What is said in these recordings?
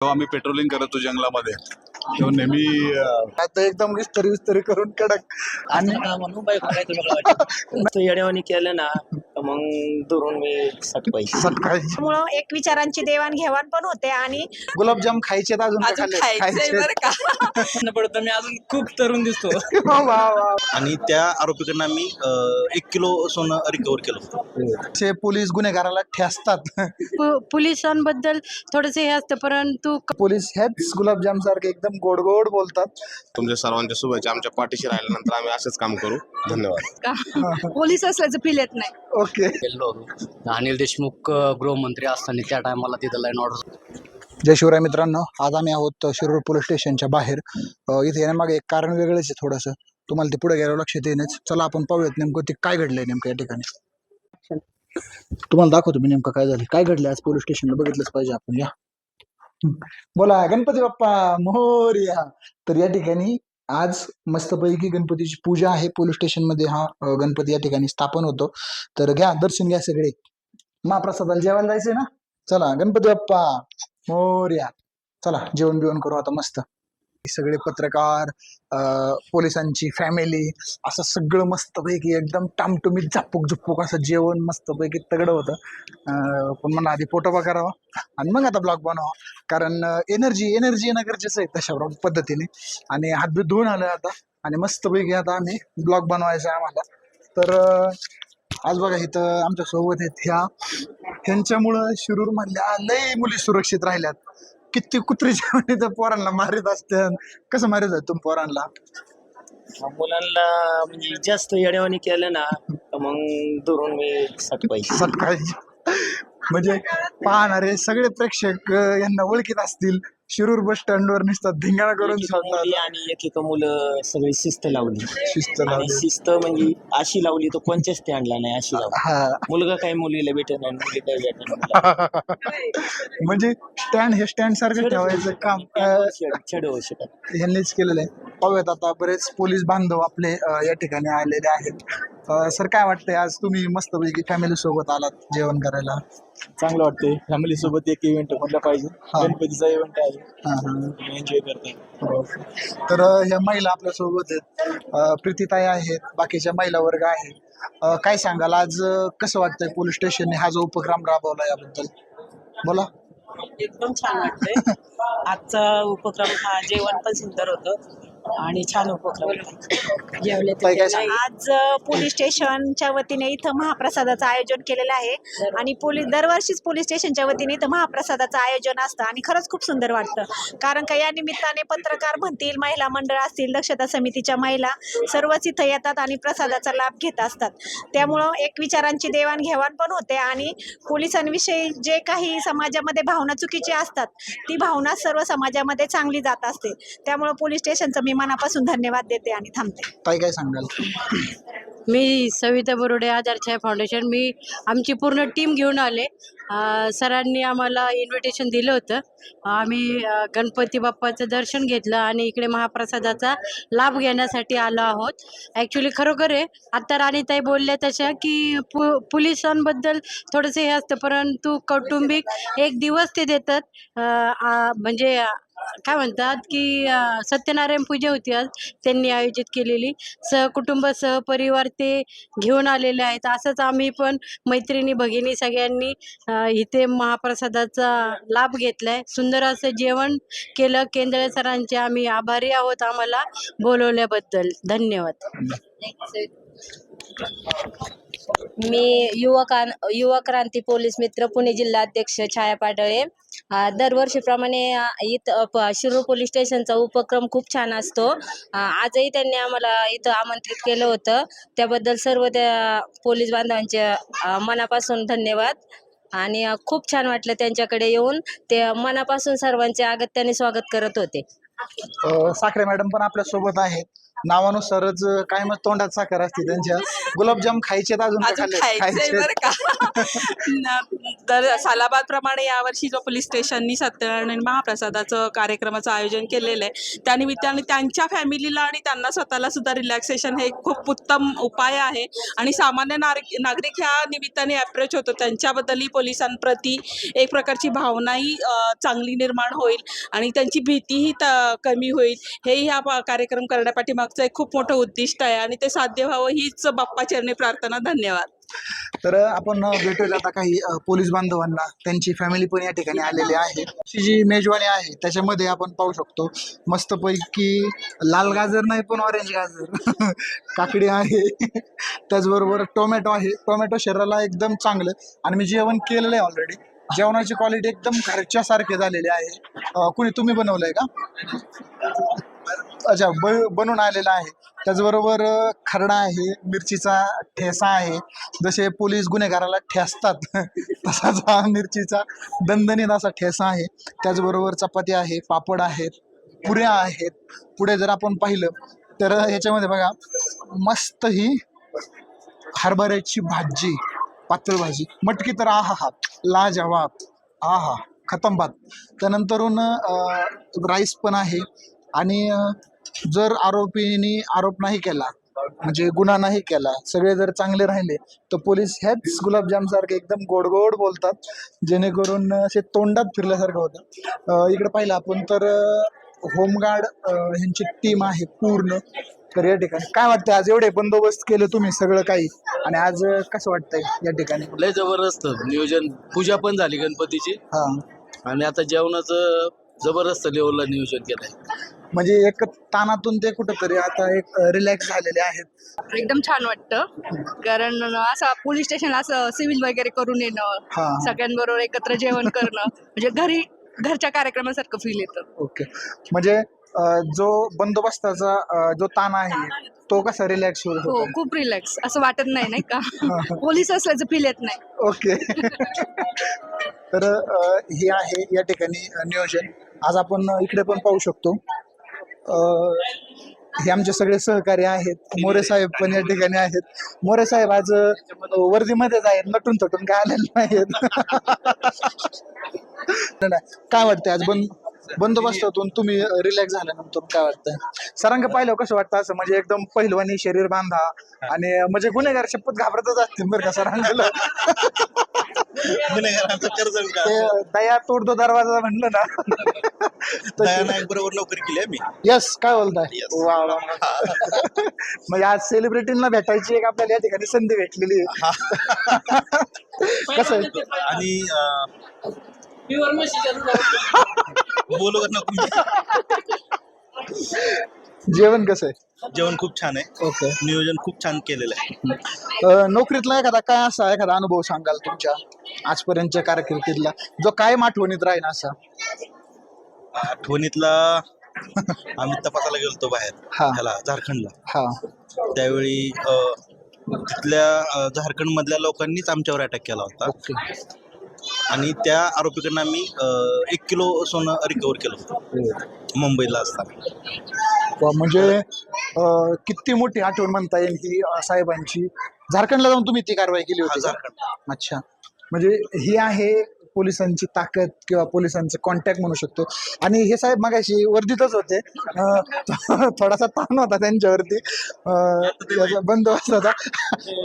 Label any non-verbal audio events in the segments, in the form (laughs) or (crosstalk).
तेव्हा आम्ही पेट्रोलिंग करत होतो जंगलामध्ये तेव्हा नेहमी आता एकदम विस्तरी विस्तरी करून कडक. आणि (laughs) येड्यावानी केलं ना तर मग दुरून मी सकाळी त्यामुळं एक विचारांची देवाणघेवाण पण होते आणि गुलाबजाम खायचे तर अजून काय अजून खाल्ले? खायचंय खायचे. बरं का. (laughs) पडतो मी अजून खूप तरुण दिसतो. (laughs) वा, वा, वा. आणि त्या आरोपीकडनं आम्ही अ, एक किलो सोनं रिकवर केलं असे पोलीस गुन्हेगाराला ठेसतात. पो- पोलिसांबद्दल थोडंसं हे असतं परंतु पोलीस हेच गुलाबजाम सारखे एकदम गोड गोड बोलतात. तुमच्या सर्वांच्या शुभेच्छा. आमच्या पाठीशी राहिल्यानंतर आम्ही असंच काम करू. धन्यवाद. पोलीस असल्याचं फील येत नाही. ओके गेलो होतो. अनिल देशमुख गृहमंत्री असताना त्या टायमाला तिथं लाईन ऑर्डर जय शिवराय मित्रांनो आज आम्ही आहोत शिरूर पोलीस स्टेशनच्या बाहेर. अ, इथे येण्यामागे एक कारण वेगळंच आहे थोडंसं. तुम्हाला ते पुढे गेल्यावर लक्षात येईनच. चला आपण पाहूयात नेमकं ते काय घडलंय नेमकं या ठिकाणी. तुम्हाला दाखवतो मी नेमकं काय झालं. काय घडलंय आज पोलीस स्टेशनला बघितलंच पाहिजे आपण या. बोला गणपती बाप्पा मोरया. तर या ठिकाणी आज मस्तपैकी गणपतीची पूजा आहे. पोलीस स्टेशनमध्ये हा गणपती या ठिकाणी स्थापन होतो. तर घ्या दर्शन घ्या सगळे. महाप्रसादाला जेवायला जायचंय ना? चला गणपती बाप्पा मोर्या. चला जेवण बिवण करू आता मस्त. सगळे पत्रकार पोलिसांची फॅमिली असं सगळं मस्तपैकी एकदम टामटुमीत झापूक झुपूक असं जेवण मस्तपैकी तगडं होतं. पण मला आधी पोटोबा करावा आणि मग आता ब्लॉग बनवा कारण एनर्जी एनर्जी येणं गरजेचं आहे तशा पद्धतीने. आणि हातबीत धुवून आलं आता आणि मस्तपैकी आता आम्ही ब्लॉग बनवायचा आहे आम्हाला. तर आज बघा इथं आमच्यासोबत आहेत ह्या. ह्यांच्यामुळं शिरूर मधल्या लय मुली सुरक्षित राहिल्यात. किती कुत्रीच्या म्हणे त्या पोरांना मारित असतात कसं मारित आहे तुम्ही पोरांना? मुलांना म्हणजे जास्त येड्यावानी केलं ना तर मग दुरून मी सटवाई सकाळी म्हणजे पाहणारे सगळे प्रेक्षक अं, यांना ओळखीत असतील. शिरूर बस स्टँडवर नुसतात धिंगाणा करून आणि एक एक मुलं सगळी शिस्त लावली. शिस्त आणि लावली. शिस्त म्हणजे अशी लावली तर कोणत्या स्टँडला नाही अशी लावली. हा. मुलगा काही मुलीला भेटत नाही मुली काही भेटत (laughs) म्हणजे स्टँड हे स्टँड सारखं ठेवायचं काम अं, शकत यांनीच केलेलं आहे. पाहूयात आता बरेच पोलीस बांधव आपले अ, या ठिकाणी आलेले आहेत. सर काय वाटतंय? आज तुम्ही मस्तपैकी फॅमिली सोबत आलात जेवण करायला. चांगलं वाटतंय. फॅमिली सोबत एक इव्हेंट म्हटलं पाहिजे. हा. गणपतीचा इव्हेंट आहे. हा, हा. एन्जॉय हो. तर अ, ह्या महिला आपल्यासोबत आहेत. अ, प्रीतीताई आहेत बाकीच्या महिला वर्ग आहे अ, काय सांगाल? आज अ, कसं वाटतंय पोलीस स्टेशनने हा जो उपक्रम राबवला याबद्दल? बोला. एकदम छान वाटतंय. (laughs) आजचा उपक्रम हा जेवण पण सुंदर होतं. आणि छान उपक्रम. जेवले आज पोलीस स्टेशनच्या वतीने इथं महाप्रसादाचं आयोजन केलेलं आहे. आणि पोलीस दरवर्षीच पोलीस स्टेशनच्या वतीने इथं महाप्रसादाचं आयोजन असतं आणि खरंच खूप सुंदर वाटतं. कारण का या निमित्ताने पत्रकार म्हणतील महिला मंडळ असतील दक्षता समितीच्या महिला सर्वच इथं येतात आणि प्रसादाचा लाभ घेत असतात. त्यामुळं एक विचारांची देवाणघेवाण पण होते आणि पोलिसांविषयी जे काही समाजामध्ये भावना चुकीची असतात ती भावना सर्व समाजामध्ये चांगली जात असते. त्यामुळं पोलीस स्टेशनचं मी मनापासून धन्यवाद देते आणि थांबते. ताई काय सांगाल? मी सविता बरोडे आधारछाया फाउंडेशन. मी आमची पूर्ण टीम घेऊन आले. अ, सरांनी आम्हाला इन्व्हिटेशन दिलं होतं. आम्ही अ, गणपती बाप्पाचं दर्शन घेतलं आणि इकडे महाप्रसादाचा लाभ घेण्यासाठी आलो आहोत. ॲक्च्युली खरोखर आहे. आत्ता राणीताई बोलल्या तशा की पु पोलिसांबद्दल थोडंसं हे असतं परंतु कौटुंबिक एक दिवस ते देतात. अ, आ, म्हणजे काय म्हणतात की सत्यनारायण पूजा होती आज त्यांनी आयोजित केलेली. सहकुटुंब सहपरिवार ते घेऊन आलेले आहेत. असंच आम्ही पण मैत्रिणी भगिनी सगळ्यांनी इथे महाप्रसादाचा लाभ घेतलाय. सुंदर असं जेवण केलं. केंद्र सरांचे आम्ही आभारी आहोत आम्हाला बोलवल्याबद्दल. धन्यवाद. मी युवकां युवा क्रांती पोलीस मित्र पुणे जिल्हा अध्यक्ष छाया पाटळे. दरवर्षीप्रमाणे इथं प- शिरूर पोलीस स्टेशनचा उपक्रम खूप छान असतो. आजही त्यांनी आम्हाला इथं आमंत्रित केलं होतं. त्याबद्दल सर्व त्या पोलीस बांधवांचे मनापासून धन्यवाद. आणि खूप छान वाटलं त्यांच्याकडे येऊन. ते मनापासून सर्वांचे अगत्याने स्वागत करत होते. साखरे मॅडम पण आपल्यासोबत आहेत. नावानुसारच काय मग तोंडात साखर असते त्यांच्या. गुलाबजाम खायचे अजून का अजून खाल्ले? खायचंय खायचेत. बरं का. (laughs) न- तर सालाबाद प्रमाणे यावर्षी जो पोलीस स्टेशननी सत्यनारायण महाप्रसादाचं कार्यक्रमाचं आयोजन केलेलं आहे त्यानिमित्ताने त्यांच्या फॅमिलीला आणि त्यांना स्वतःला सुद्धा रिलॅक्सेशन हे एक खूप उत्तम उपाय आहे. आणि सामान्य नागरिक नागरिक ह्या निमित्ताने अप्रोच होतो. त्यांच्याबद्दलही पोलिसांप्रती एक प्रकारची भावनाही अ, चांगली निर्माण होईल आणि त्यांची भीतीही त- कमी होईल. हेही ह्या पा- कार्यक्रम करण्यापाठी मागचं एक खूप मोठं उद्दिष्ट आहे आणि ते साध्य व्हावं हीच बाप्पा चरणी प्रार्थना. धन्यवाद. तर आपण भेटूया आता काही पोलीस बांधवांना. त्यांची फॅमिली पण या ठिकाणी आलेली आहे. ती जी मेजवानी आहे त्याच्यामध्ये आपण पाहू शकतो मस्तपैकी लाल गाजर नाही पण ऑरेंज गाजर. (laughs) काकडी आहे. त्याचबरोबर टोमॅटो आहे. टोमॅटो शरीराला एकदम चांगलं. आणि मी जेवण केलेलं आहे ऑलरेडी जेवणाची क्वालिटी एकदम घरच्यासारखे झालेली आहे. कुणी तुम्ही बनवलंय का? अच्छा ब बनून आलेला आहे. त्याचबरोबर खरडा आहे मिरचीचा ठेसा आहे. जसे पोलीस गुन्हेगाराला ठेसतात (laughs) तसाच हा मिरचीचा दणदणीत असा ठेसा आहे. त्याचबरोबर चपाती आहे पापड आहेत पुऱ्या आहेत. पुढे जर आपण पाहिलं तर ह्याच्यामध्ये बघा मस्त ही हरभऱ्याची भाजी पातळ भाजी. मटकी तर आहा हा लाजवाब आहा खतम बात. त्यानंतरून राईस पण आहे. आणि जर आरोपीने आरोप नाही केला म्हणजे गुन्हा नाही केला सगळे जर चांगले राहिले तर पोलीस ह्याच गुलाबजाम सारखे एकदम गोड गोड बोलतात जेणेकरून असे तोंडात फिरल्यासारखं होतं. इकडे पाहिलं आपण तर होमगार्ड ह्यांची टीम आहे पूर्ण. तर या ठिकाणी काय वाटतं आज एवढे बंदोबस्त केलं तुम्ही सगळं काही आणि आज कसं वाटतंय या ठिकाणी? लय जबरदस्त नियोजन पूजा पण झाली गणपतीची. हा. आणि आता जेवणाचं जबरदस्त लेवलला नियोजन केलंय. म्हणजे एक ताणातून ते कुठंतरी आता एक रिलॅक्स झालेले आहेत. एकदम छान वाटतं. कारण असं पोलीस स्टेशन असं सिव्हिल वगैरे करून येणं हा. सगळ्यांबरोबर एकत्र जेवण करणं म्हणजे घरी घरच्या कार्यक्रमासारखं फील येतं. ओके. म्हणजे अ, जो बंदोबस्ताचा अ, जो ताण आहे तो कसा रिलॅक्स होत हो होता? खूप रिलॅक्स असं वाटत नाही नाही का? (laughs) पोलीस असल्याचं फील येत नाही. ओके. तर अ, हे आहे या ठिकाणी नियोजन. आज आपण इकडे पण पाहू शकतो. हे आमचे सगळे सहकारी आहेत. मोरे साहेब पण या ठिकाणी आहेत. मोरे साहेब आज वर्दीमध्येच आहेत. नटून थटून काय आलेले नाहीत (laughs) काय वाटतंय आज? बंद बंदोबस्तातून तुम्ही रिलॅक्स झाल्यानंतर काय वाटतंय? सरांक पाहिलं कसं वाटतं असं? म्हणजे एकदम पहिलवानी शरीर बांधा आणि म्हणजे गुन्हेगार शपथ घाबरतच असतील बरं का सरांकला (laughs) गुन्हेगारांचं कर्ज का? ते दया तोडतो दरवाजा म्हणलं ना. (laughs) दया नाईक बरोबर नोकरी केली आहे मी. यस काय बोलताय? Yes. वा वा (laughs) म्हणजे आज सेलिब्रिटींना भेटायची एक आपल्याला या ठिकाणी संधी भेटलेली आहे. (laughs) कसं आहे? आणि अं, बोलू का नको? जेवण कसं आहे? जेवण खूप छान आहे. ओके. नियोजन खूप छान केलेलं आहे. अ, नोकरीतला एखादा काय असा एखादा अनुभव सांगाल तुमच्या आजपर्यंतच्या कारकिर्दीतला? जो कायम आठवणीत राहील असा? आठवणीतला आम्ही तपासाला गेलतो बाहेर हा. ह्याला झारखंडला. हा. त्यावेळी अं, तिथल्या अं, झारखंडमधल्या लोकांनीच आमच्यावर अटॅक केला होता. ओके. आणि त्या आरोपीकडनं आम्ही एक किलो सोनं रिकवर केलं होतं. मुंबईला असताना. म्हणजे किती मोठी आठवण म्हणता येईल ही साहेबांची. झारखंडला जाऊन तुम्ही ती कारवाई केली होती? झारखंड अच्छा. म्हणजे ही आहे पोलिसांची ताकद किंवा पोलिसांचं कॉन्टॅक्ट म्हणू शकतो. आणि हे साहेब मगाशी वर्दीतच होते. थोडासा ताण होता त्यांच्यावरती. बंदोबस्त होता.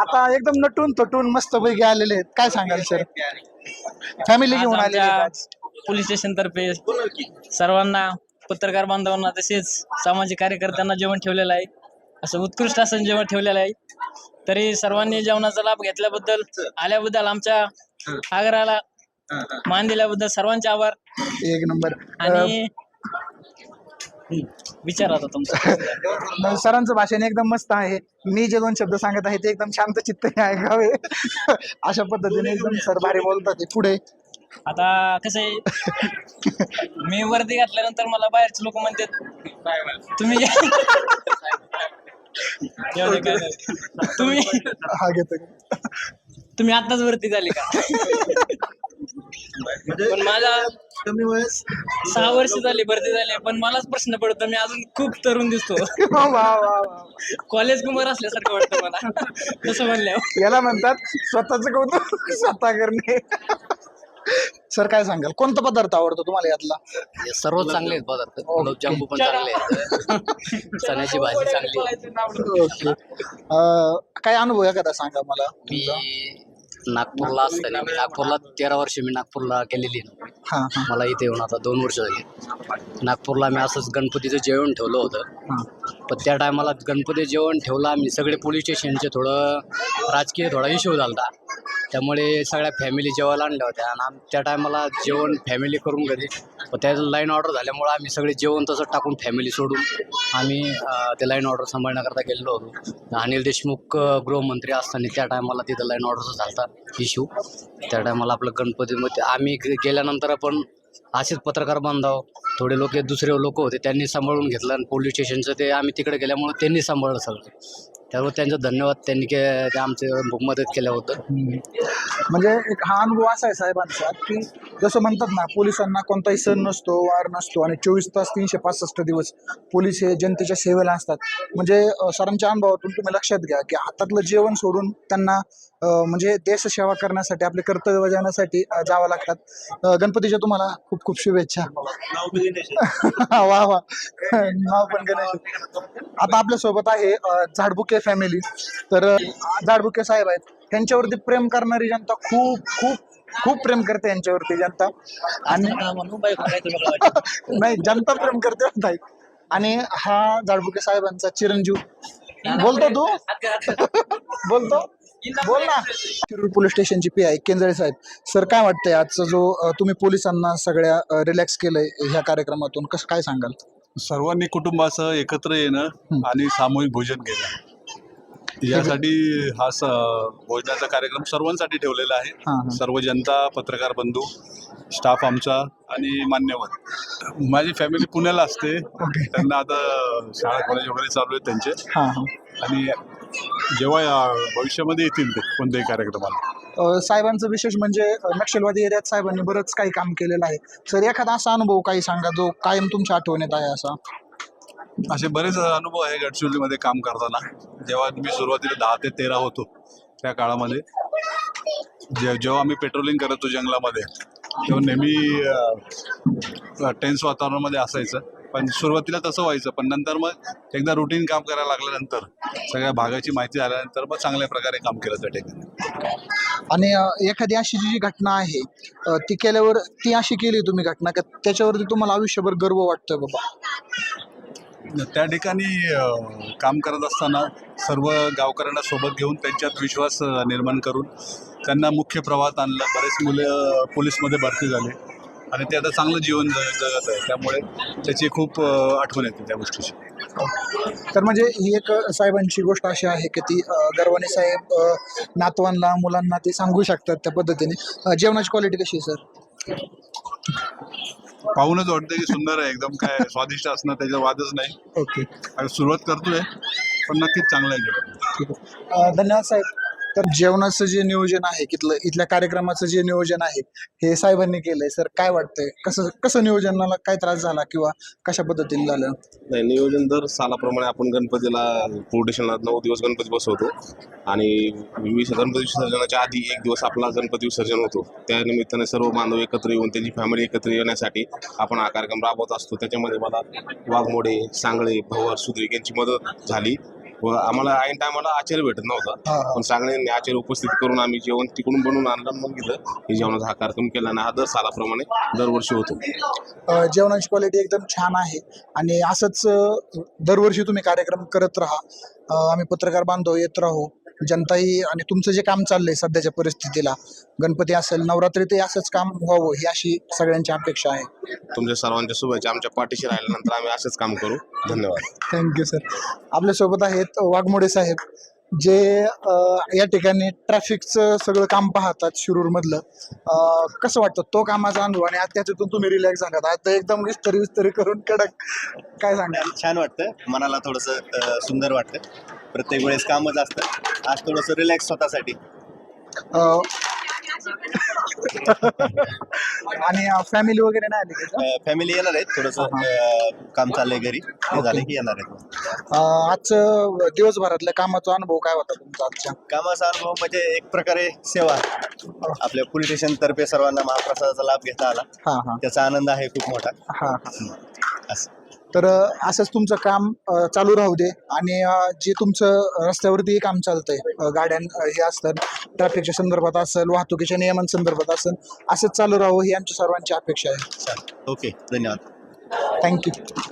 आता एकदम नटून तटून मस्तपैकी आलेले आहेत. काय सांगाल सर फॅमिली घेऊन आज. पोलीस स्टेशन तर्फे सर्वांना पत्रकार बांधवांना तसेच सामाजिक कार्यकर्त्यांना जेवण ठेवलेलं आहे. असं उत्कृष्ट असं जेवण ठेवलेलं आहे. तरी सर्वांनी जेवणाचा लाभ घेतल्याबद्दल आल्याबद्दल आमच्या आग्रहाला मान दिल्याबद्दल सर्वांचे आभार. एक नंबर. आणि विचार आता तुमचा. (laughs) सरांचं भाषण एकदम मस्त आहे. मी जे दोन शब्द सांगत आहे ते एकदम शांत चित्त ऐकावे. (laughs) अशा पद्धतीने एकदम सर भारी बोलतात ते पुढे. आता कसं आहे? मी वर्दी घातल्यानंतर मला बाहेरचे लोक म्हणतात तुम्ही जाऊ दे, काय नाही. तुम्ही हा घेतो तुम्ही आताच वरती झाले का? (laughs) पण माझा कमी वयस. सहा वर्ष झाली भरती झाली पण मलाच प्रश्न पडतो मी अजून खूप तरुण दिसतो. (laughs) वा वा वा वा. कॉलेज कुमार असल्यासारखं वाटतं मला. (laughs) तसं म्हणल्यावर. याला म्हणतात स्वतःच कौतुक स्वतः करणे. सर काय सांगाल? कोणता पदार्थ आवडतो तुम्हाला यातला? सर्व चांगले आहेत पदार्थ. गुलाबजामू पण चांगले आहेत. (laughs) चण्याची भाजी चांगली आहे. ओके. अं, काय अनुभव एखादा सांगा मला मी नागपूरला असताना मी नागपूरला तेरा वर्ष मी नागपूरला आहे. हा हा. मला इथे येऊन आता दोन वर्ष झाली. नागपूरला मी असंच गणपतीचं जेवण ठेवलं होतं. हा. पण त्या टायमाला गणपती जेवण ठेवलं आम्ही. सगळे पोलीस स्टेशनचे थोडं राजकीय थोडा इश्यू झाला होता. त्यामुळे सगळ्या फॅमिली जेवायला आणल्या होत्या. आणि आम त्या टायमाला जेवण फॅमिली करून घरी. त्याचं त्या लाईन ऑर्डर झाल्यामुळं आम्ही सगळे जेवण तसं टाकून फॅमिली सोडून आम्ही ते लाईन ऑर्डर सांभाळण्याकरता गेलेलो होतो. अनिल देशमुख गृहमंत्री असताना त्या टायमाला तिथं लाईन ऑर्डरचा झाला इश्यू त्या टायमाला आपलं गणपतीमध्ये आम्ही गेल्यानंतर पण असेच पत्रकार बांधव थोडे लोक दुसरे लोक होते त्यांनी सांभाळून घेतलं. आणि पोलीस स्टेशनचं ते आम्ही तिकडे गेल्यामुळं त्यांनी सांभाळलं सगळं. त्यामुळे त्यांचा धन्यवाद त्यांनी के ते आमचे मदत केलं होतं. म्हणजे एक हा अनुभव असा आहे साहेबांचा की जसं म्हणतात ना पोलिसांना कोणताही सण नसतो वार नसतो आणि चोवीस तास तीनशे पासष्ट दिवस पोलीस हे जनतेच्या सेवेला असतात. म्हणजे सरांच्या अनुभवातून तुम्ही लक्षात घ्या की हातातलं जेवण सोडून त्यांना म्हणजे म्हणजे देशसेवा करण्यासाठी आपले कर्तव्य बजावण्यासाठी जावं लागतात. गणपतीच्या तुम्हाला खूप खूप शुभेच्छा. (laughs) वा वा. नाव पण गणेश. आता आपल्यासोबत आहे झाडबुके फॅमिली तर अं, झाडबुके साहेब आहेत. त्यांच्यावरती प्रेम करणारी जनता खूप खूप खूप प्रेम करते यांच्यावरती जनता. आणि (laughs) नाही जनता प्रेम करते ताई. आणि हा झाडबुके साहेबांचा चिरंजीव. बोलतो तू? (laughs) बोलतो? बोल ना. शिरूर पोलीस स्टेशनची पी आय केंजळे साहेब. सर काय वाटतंय आजचा जो तुम्ही पोलिसांना सगळ्या रिलॅक्स केलंय ह्या कार्यक्रमातून कसं काय सांगाल? सर्वांनी कुटुंबासह एकत्र येणं आणि सामूहिक भोजन केलं यासाठी हा स भोजनाचा कार्यक्रम सर्वांसाठी ठेवलेला हा, आहे. सर्व जनता पत्रकार बंधू स्टाफ आमचा आणि मान्यवर. माझी फॅमिली पुण्याला असते. त्यांना आता शाळा कॉलेज वगैरे चालू आहेत त्यांचे. हां हां. आणि जेव्हा या भविष्यामध्ये येतील ते कोणत्याही कार्यक्रमाला. अ, साहेबांचं विशेष म्हणजे अ, नक्षलवादी एरियात साहेबांनी बरंच काही काम केलेलं आहे. सर एखादा असा अनुभव काही सांगा जो कायम तुमच्या आठवणीत आहे असा? असे बरेच अनुभव आहे गडचिरोलीमध्ये काम करताना. जेव्हा मी सुरुवातीला दहा ते तेरा होतो त्या काळामध्ये. जे जेव्हा आम्ही पेट्रोलिंग करत होतो जंगलामध्ये तेव्हा नेहमी टेन्स वातावरणामध्ये असायचं. पण सुरुवातीला तसं व्हायचं. पण नंतर मग एकदा रुटीन काम करायला लागल्यानंतर सगळ्या भागाची माहिती आल्यानंतर मग चांगल्या प्रकारे काम केलं त्या ठिकाणी. आणि एखादी अशी जी जी घटना आहे ती केल्यावर ती अशी केली तुम्ही घटना का त्याच्यावरती तुम्हाला आयुष्यभर गर्व वाटतोय बाबा? त्या ठिकाणी काम करत असताना सर्व गावकऱ्यांना सोबत घेऊन त्यांच्यात विश्वास निर्माण करून त्यांना मुख्य प्रवाहात आणलं. बरेच मुलं पोलीसमध्ये भरती झाले आणि ते आता चांगलं जीवन जगत आहे. त्यामुळे त्याची खूप आठवण येते त्या गोष्टीची. तर म्हणजे ही एक साहेबांची गोष्ट अशी आहे की ती गर्वाने साहेब नातवांना मुलांना ते सांगू शकतात त्या पद्धतीने. जेवणाची क्वालिटी कशी आहे सर पाहूनच वाटतं की सुंदर आहे. एकदम काय स्वादिष्ट असणं त्याचा वादच नाही. ओके. आणि सुरुवात करतोय पण नक्कीच चांगलं आहे. जेवण ठीक आहे. अ, धन्यवाद साहेब. तर जेवणाचं जे नियोजन आहे इथलं इथल्या कार्यक्रमाचं जे नियोजन आहे हे साहेबांनी केलंय. सर काय वाटतंय? कसं कसं नियोजनाला काय त्रास झाला किंवा कशा पद्धतीने झालं? नाही नियोजन दर सालाप्रमाणे आपण गणपतीला पोर्टेशनला नऊ दिवस गणपती बसवतो. आणि विस गणपती विसर्जनाच्या आधी एक दिवस आपला गणपती विसर्जन होतो. त्या निमित्ताने सर्व बांधव एकत्र येऊन त्यांची फॅमिली एकत्र येण्यासाठी आपण हा कार्यक्रम राबवत असतो. त्याच्यामध्ये मला वाघमोडे सांगळे भवर सुद्रिक यांची मदत झाली. व आम्हाला ऐन टायमाला आचार्य भेटत नव्हता. पण सांगण्याने आचार्य उपस्थित करून आम्ही जेवण तिकडून बनवून आणलं मग इथं हे जेवणाचा हा कार्यक्रम केला आणि हा दर सालाप्रमाणे दरवर्षी होतो. अ, जेवणाची क्वालिटी एकदम छान आहे आणि असंच अ, दरवर्षी तुम्ही कार्यक्रम करत राहा. अ, आम्ही पत्रकार बांधव येत राहू. जनताही आणि तुमचं जे काम चाललंय सध्याच्या परिस्थितीला गणपती असेल नवरात्रीतही असंच काम व्हावं ही अशी सगळ्यांची अपेक्षा आहे. तुमच्या सर्वांच्या शुभेच्छा. आमच्या पाठीशी राहिल्यानंतर आम्ही असंच काम करू. धन्यवाद. थँक्यू सर आपल्यासोबत आहेत वाघमोडे साहेब. जे या ठिकाणी ट्रॅफिकचं सगळं काम पाहतात शिरूरमधलं अ, कसं वाटतं? तो कामाचा अनुभव आणि आता त्याच्यातून तुम्ही रिलॅक्स झालात आता एकदम विस्तरी विस्तरी करून कडक काय सांगाल? छान वाटतं. मनाला थोडंसं सुंदर वाटतं. प्रत्येक वेळेस कामच असतं आज थोडंसं रिलॅक्स स्वतःसाठी. आणि फॅमिली वगैरे नाही आली का फॅमिली येणार आहेत. थोडंसं काम चाललंय घरी. ते झाले की येणार आहेत. अं, आजचं दिवसभरातल्या कामाचा अनुभव काय होता तुमचा आजच्या? कामाचा अनुभव म्हणजे एक प्रकारे सेवा. आपल्या पोलीस स्टेशन तर्फे सर्वांना महाप्रसादाचा लाभ घेता आला. हा हा. त्याचा आनंद आहे खूप मोठा. हा हा. असं. तर असंच तुमचं काम चालू राहू दे आणि जे तुमचं रस्त्यावरती काम चालतंय अ, गाड्यां हे असतं ट्रॅफिकच्या संदर्भात असेल वाहतुकीच्या नियमांसंदर्भात असेल असंच चालू राहावं ही आमच्या सर्वांची अपेक्षा आहे. ओके धन्यवाद. थँक्यू.